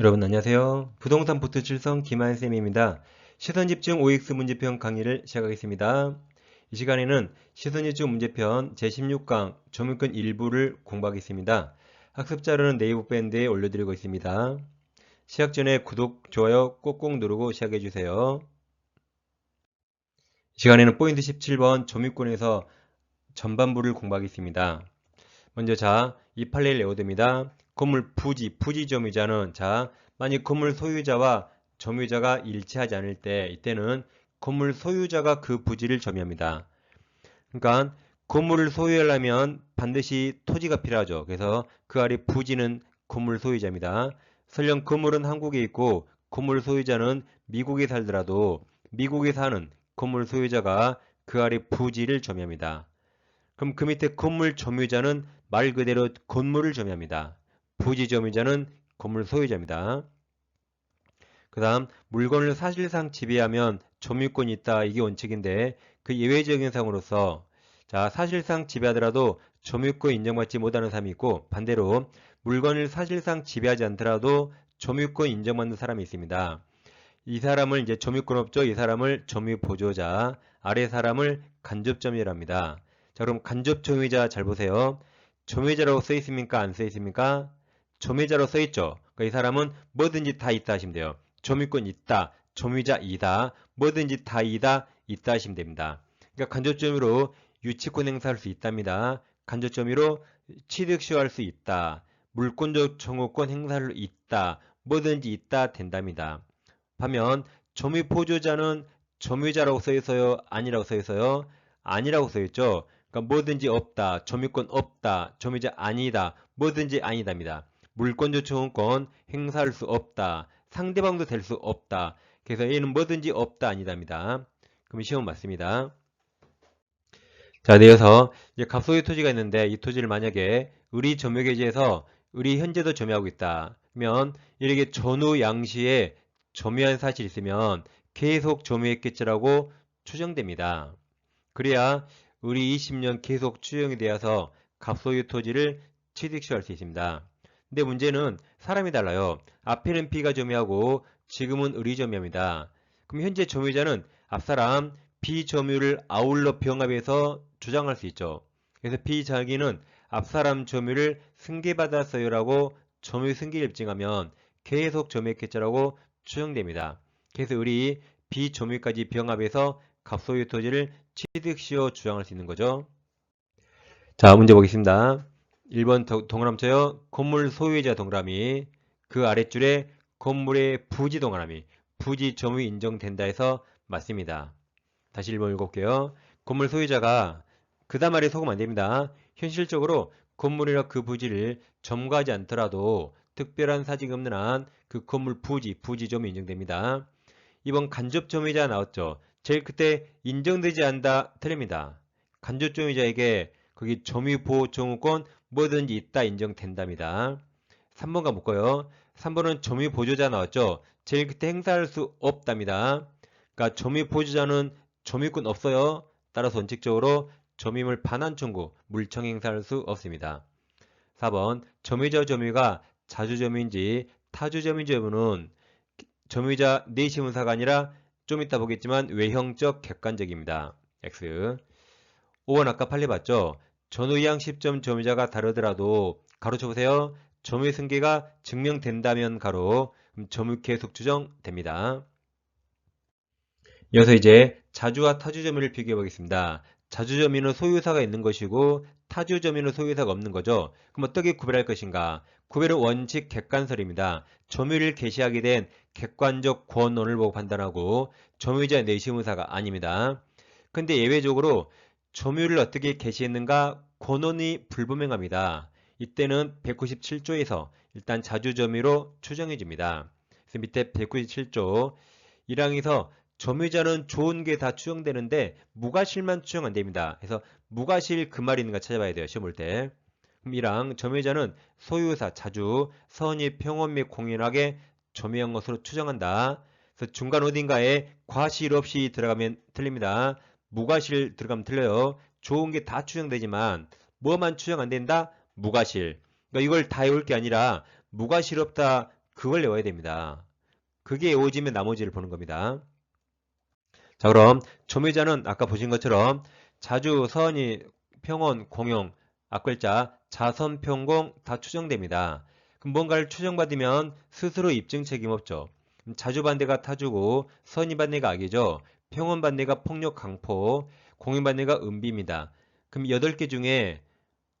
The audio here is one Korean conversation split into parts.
여러분 안녕하세요. 부동산 포트 7성 김한쌤입니다. 시선집중 OX 문제편 강의를 시작하겠습니다. 이 시간에는 시선집중 문제편 제16강 조문권 일부를 공부하겠습니다. 학습 자료는 네이버 밴드에 올려드리고 있습니다. 시작 전에 구독, 좋아요 꼭꼭 누르고 시작해주세요. 이 시간에는 포인트 17번 조문권에서 전반부를 공부하겠습니다. 먼저 자, 이 판례를 외워둡니다. 건물 부지, 부지 점유자는 자, 만약 건물 소유자와 점유자가 일치하지 않을 때 이때는 건물 소유자가 그 부지를 점유합니다. 그러니까 건물을 소유하려면 반드시 토지가 필요하죠. 그래서 그 아래 부지는 건물 소유자입니다. 설령 건물은 한국에 있고 건물 소유자는 미국에 살더라도 미국에 사는 건물 소유자가 그 아래 부지를 점유합니다. 그럼 그 밑에 건물 점유자는 말 그대로 건물을 점유합니다. 부지 점유자는 건물 소유자입니다. 그 다음 물건을 사실상 지배하면 점유권이 있다. 이게 원칙인데 그 예외적인 상으로서 자 사실상 지배하더라도 점유권 인정받지 못하는 사람이 있고 반대로 물건을 사실상 지배하지 않더라도 점유권 인정받는 사람이 있습니다. 이 사람을 이제 점유권 없죠. 이 사람을 점유 보조자, 아래 사람을 간접 점유랍니다. 자 그럼 간접 점유자 잘 보세요. 점유자라고 써 있습니까? 안 써 있습니까? 점유자로 써 있죠. 그러니까 이 사람은 뭐든지 다 있다 하시면 돼요. 점유권 있다, 점유자이다, 뭐든지 다 이다, 있다 하시면 됩니다. 그러니까 간접점유로 유치권 행사할 수 있답니다. 간접점유로 취득 시효할 수 있다. 물권적 청구권 행사할 수 있다. 뭐든지 있다 된답니다. 반면 점유 보조자는 점유자라고 써있어요? 아니라고 써있어요? 아니라고 써있죠. 그러니까 뭐든지 없다, 점유권 없다, 점유자 아니다, 뭐든지 아니다입니다. 물권적 청구권 행사할 수 없다. 상대방도 될 수 없다. 그래서 얘는 뭐든지 없다 아니다입니다. 그럼 시험 맞습니다. 자, 내어서 이제 갑소유 토지가 있는데 이 토지를 만약에 의리 점유계지에서 의리 현재도 점유하고 있다. 그러면 이렇게 전후 양시에 점유한 사실이 있으면 계속 점유했겠지라고 추정됩니다. 그래야 의리 20년 계속 추정이 되어서 갑소유 토지를 취득시할 수 있습니다. 근데 문제는 사람이 달라요. 앞에는 B가 점유하고 지금은 을이 점유합니다. 그럼 현재 점유자는 앞사람 B 점유를 아울러 병합해서 주장할 수 있죠. 그래서 B 자기는 앞사람 점유를 승계받았어요라고 점유 승계를 입증하면 계속 점유했겠죠라고 추정됩니다. 그래서 을이 B 점유까지 병합해서 갑소유 토지를 취득시어 주장할 수 있는 거죠. 자 문제 보겠습니다. 1번 동그라미쳐요. 건물 소유자 동그라미 그 아랫줄에 건물의 부지 동그라미 부지 점유 인정된다 해서 맞습니다. 다시 1번 읽어볼게요. 건물 소유자가 그다음 말에 속으면 안됩니다. 현실적으로 건물이나 그 부지를 점거하지 않더라도 특별한 사직이 없는 한 그 건물 부지, 부지 점유 인정됩니다. 이번 간접 점유자 나왔죠. 제일 그때 인정되지 않다 틀립니다. 간접 점유자에게 거기 점유 보호 청구권 뭐든지 있다 인정된답니다. 3번과 묶어요. 3번은 점유 보조자 나왔죠. 제일 그때 행사할 수 없답니다. 그러니까 점유 보조자는 점유권 없어요. 따라서 원칙적으로 점유물 반환 청구, 물청 행사할 수 없습니다. 4번 점유자 점유가 자주점유인지 타주점유인지 여부는 점유자 내시문사가 아니라 좀 이따 보겠지만 외형적 객관적입니다. X 5번 아까 판례 봤죠? 전후양 10점 점유자가 다르더라도 가로 쳐보세요. 점유 승계가 증명된다면 가로 점유 계속 추정됩니다. 이어서 이제 자주와 타주 점유를 비교해 보겠습니다. 자주 점유는 소유사가 있는 것이고 타주 점유는 소유사가 없는 거죠. 그럼 어떻게 구별할 것인가? 구별은 원칙 객관설입니다. 점유를 개시하게 된 객관적 권원을 보고 판단하고 점유자 내시문사가 아닙니다. 근데 예외적으로 점유를 어떻게 개시했는가 권원이 불분명합니다. 이때는 197조에서 일단 자주점유로 추정해줍니다. 그래서 밑에 197조 1항에서 점유자는 좋은 게 다 추정되는데 무과실만 추정 안 됩니다. 그래서 무과실 그 말이 있는가 찾아봐야 돼요. 시험 볼 때. 그럼 1항 점유자는 소유사 자주 선의 평원 및 공연하게 점유한 것으로 추정한다. 그래서 중간 어딘가에 과실 없이 들어가면 틀립니다. 무과실 들어가면 틀려요. 좋은 게 다 추정되지만 뭐만 추정 안 된다? 무과실. 그러니까 이걸 다 외울 게 아니라 무과실 없다 그걸 외워야 됩니다. 그게 외워지면 나머지를 보는 겁니다. 자 그럼 점유자는 아까 보신 것처럼 자주, 선의, 평원, 공용, 앞글자, 자선, 평공 다 추정됩니다. 뭔가를 추정받으면 스스로 입증 책임 없죠. 자주 반대가 타주고 선의 반대가 악이죠. 평원 반대가 폭력 강포, 공용 반대가 은비입니다. 그럼 8개 중에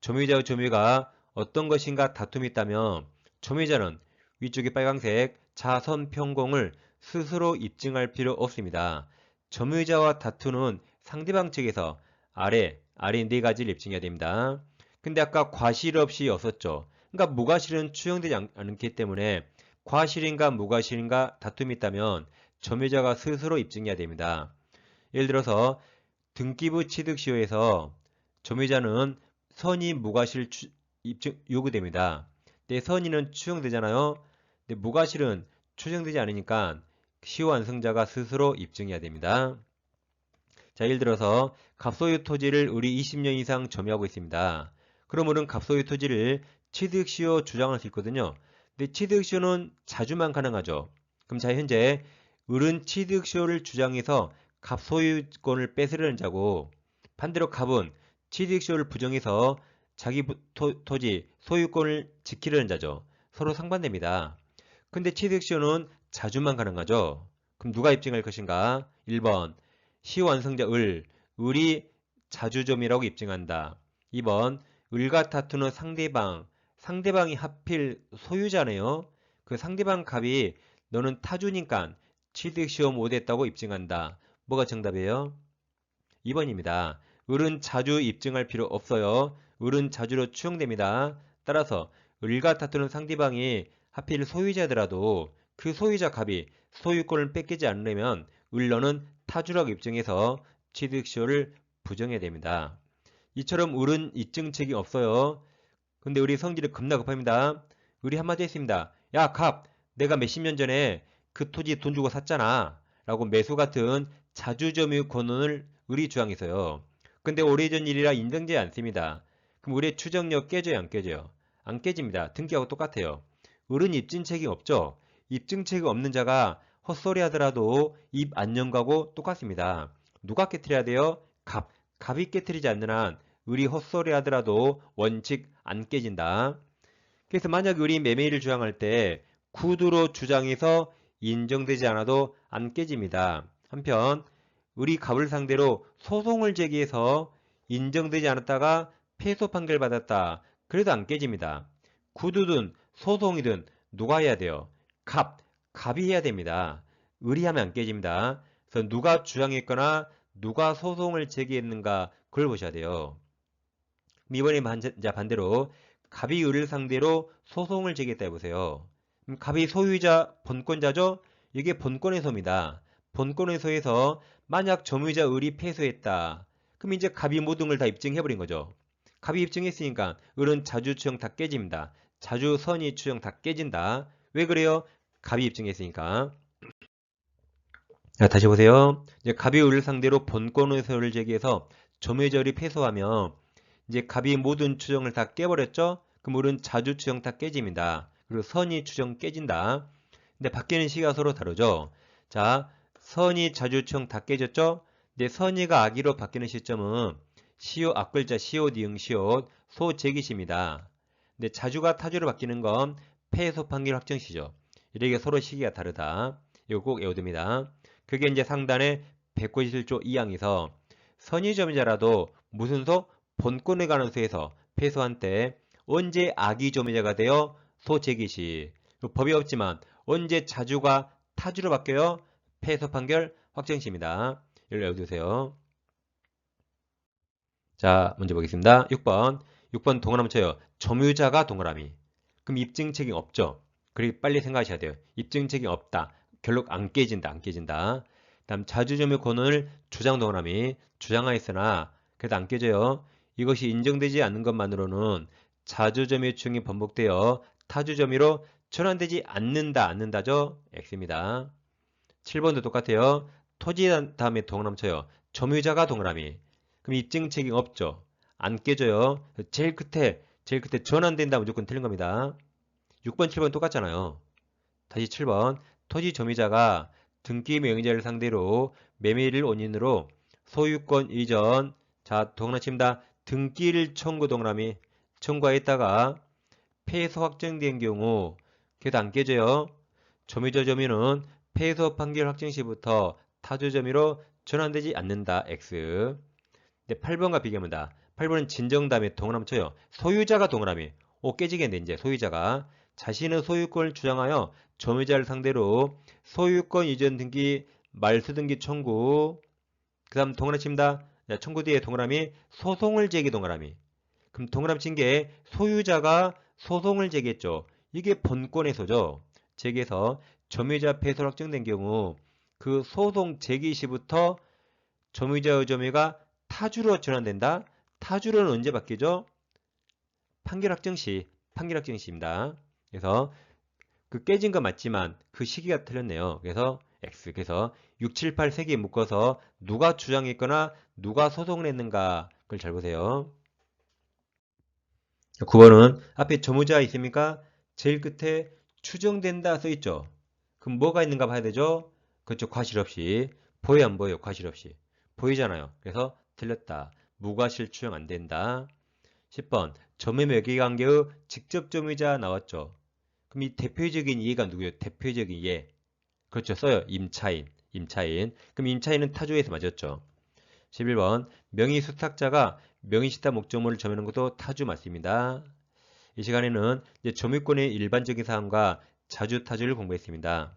점유자와 점유가 어떤 것인가 다툼이 있다면 점유자는 위쪽에 빨강색 자선 평공을 스스로 입증할 필요 없습니다. 점유자와 다투는 상대방 측에서 아래, 아래 네 가지를 입증해야 됩니다. 근데 아까 과실 없이 였었죠. 그러니까 무과실은 추정되지 않기 때문에 과실인가 무과실인가 다툼이 있다면 점유자가 스스로 입증해야 됩니다. 예를 들어서 등기부 취득시효에서 점유자는 선의 무과실 입증 요구됩니다. 내 선의는 추정되잖아요. 근데 무과실은 추정되지 않으니까 시효 완성자가 스스로 입증해야 됩니다. 자, 예를 들어서 갑소유 토지를 우리 20년 이상 점유하고 있습니다. 우리는 갑소유 토지를 취득시효 주장할 수 있거든요. 근데 취득시효는 자주만 가능하죠. 그럼 자 현재 을은 취득시효를 주장해서 갑 소유권을 뺏으려는 자고 반대로 갑은 취득시효를 부정해서 자기 토, 토지 소유권을 지키려는 자죠. 서로 상반됩니다. 근데 취득시효는 자주만 가능하죠. 그럼 누가 입증할 것인가? 1번 시완성자 을, 을이 자주점이라고 입증한다. 2번 을과 다투는 상대방, 상대방이 하필 소유자네요. 그 상대방 값이 너는 타주니까 취득시효 못했다고 입증한다. 뭐가 정답이에요? 2번입니다. 을은 자주 입증할 필요 없어요. 을은 자주로 추정됩니다. 따라서 을과 다투는 상대방이 하필 소유자더라도 그 소유자 값이 소유권을 뺏기지 않으려면 을러는 타주라고 입증해서 취득시효를 부정해야 됩니다. 이처럼 을은 입증 책이 없어요. 근데 우리 성질이 겁나 급합니다. 을이 한마디 했습니다. 야, 갑! 내가 몇십 년 전에 그 토지 돈 주고 샀잖아. 라고 매수 같은 자주점유 권한을 을이 주장해서요. 근데 오래전 일이라 인정되지 않습니다. 그럼 우리의 추정력 깨져요, 안 깨져요? 안 깨집니다. 등기하고 똑같아요. 을은 입증 책이 없죠. 입증 책이 없는 자가 헛소리 하더라도 입 안 연가고 똑같습니다. 누가 깨뜨려야 돼요? 갑. 갑이 깨뜨리지 않는 한 을이 헛소리 하더라도 원칙 안 깨진다. 그래서 만약 을이 매매일을 주장할 때 구두로 주장해서 인정되지 않아도 안 깨집니다. 한편 을이 갑을 상대로 소송을 제기해서 인정되지 않았다가 패소 판결 받았다. 그래도 안 깨집니다. 구두든 소송이든 누가 해야 돼요? 갑, 갑이 해야 됩니다. 의리하면 안 깨집니다. 그래서 누가 주장했거나 누가 소송을 제기했는가 그걸 보셔야 돼요. 이번에 반대로 갑이 의를 상대로 소송을 제기했다 해보세요. 갑이 소유자, 본권자죠? 이게. 본권의 소에서 만약 점유자 을이 패소했다. 그럼 이제 갑이 모든 걸 다 입증해버린 거죠. 갑이 입증했으니까 을은 자주 추정 다 깨집니다. 자주 선의 추정 다 깨진다. 왜 그래요? 갑이 입증했으니까. 자, 다시 보세요. 이제 갑이 을을 상대로 본권의소를 제기해서 점유절이 패소하면 이제 갑이 모든 추정을 다 깨버렸죠? 그럼 을은 자주 추정 다 깨집니다. 그리고 선의 추정 깨진다. 근데 바뀌는 시기가 서로 다르죠? 자, 선의 자주 추정 다 깨졌죠? 근데 선의가 악의로 바뀌는 시점은 시옷 앞글자 시옷 이응 시옷 소제기시입니다. 근데 자주가 타주로 바뀌는 건 패소 판결 확정시죠. 이렇게 서로 시기가 다르다. 이거 꼭 외워둡니다. 그게 이제 상단에 197조 2항에서 선의점유자라도 무슨 소? 본권에 관한 소에서 패소한 때 언제 악의점유자가 되어 소재기시 법이 없지만 언제 자주가 타주로 바뀌어요? 패소 판결 확정시입니다. 이걸 외워두세요. 자, 먼저 보겠습니다. 6번. 6번 동그라미 쳐요. 점유자가 동그라미. 그럼 입증 책임 없죠? 그리고 빨리 생각하셔야 돼요. 입증 책임 없다. 결국 안 깨진다. 안 깨진다. 다음 자주점유 권한을 주장 동그라미 주장하였으나 그래도 안 깨져요. 이것이 인정되지 않는 것만으로는 자주점유 충이 번복되어 타주점유로 전환되지 않는다. 않는다죠? X입니다. 7번도 똑같아요. 토지 다음에 동그라미 쳐요. 점유자가 동그라미. 그럼 입증 책임 없죠. 안 깨져요. 제일 끝에 제일 끝에 전환된다 무조건 틀린 겁니다. 6번, 7번 똑같잖아요. 다시 7번 토지 점유자가 등기 명의자를 상대로 매매를 원인으로 소유권 이전 자 동그라미 칩니다. 등기를 청구 동그라미 청구하였다가 패소 확정된 경우 그래도 안 깨져요. 점유자 점유는 패소 판결 확정 시부터 타주 점유로 전환되지 않는다. X. 네, 8번과 비교합니다. 8번은 진정 다음에 동그라미 쳐요. 소유자가 동그라미. 오 깨지겠네 이제 소유자가 자신의 소유권을 주장하여 점유자를 상대로 소유권 이전 등기 말소 등기 청구 그 다음 동그라미 칩니다. 자, 청구 뒤에 동그라미 소송을 제기 동그라미 그럼 동그라미 친 게 소유자가 소송을 제기했죠. 이게 본권에서죠. 제기해서 점유자 패소 확정된 경우 그 소송 제기 시부터 점유자의 점유가 타주로 전환된다. 타주로는 언제 바뀌죠? 판결 확정 시, 판결 확정 시입니다. 그래서 그 깨진 건 맞지만 그 시기가 틀렸네요. 그래서 X. 그래서 6, 7, 8세개 묶어서 누가 주장했거나 누가 소송을 했는가 그걸 잘 보세요. 9번은 앞에 점유자 있습니까? 제일 끝에 추정된다 써 있죠. 그럼 뭐가 있는가 봐야 되죠? 그쪽 과실 없이 보여 안 보여? 과실 없이 보이잖아요. 그래서 틀렸다. 무과실 추정 안 된다. 10번 점유 매개관계의 직접 점유자 나왔죠. 그럼 이 대표적인 이해가 누구예요? 대표적인 이해. 그렇죠. 써요. 임차인. 임차인. 그럼 임차인은 타주에서 맞았죠. 11번 명의 수탁자가 명의시타 목적물을 점유하는 것도 타주 맞습니다. 이 시간에는 이제 점유권의 일반적인 사항과 자주 타주를 공부했습니다.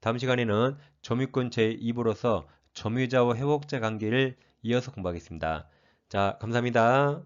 다음 시간에는 점유권 제2부로서 점유자와 회복자 관계를 이어서 공부하겠습니다. 자, 감사합니다.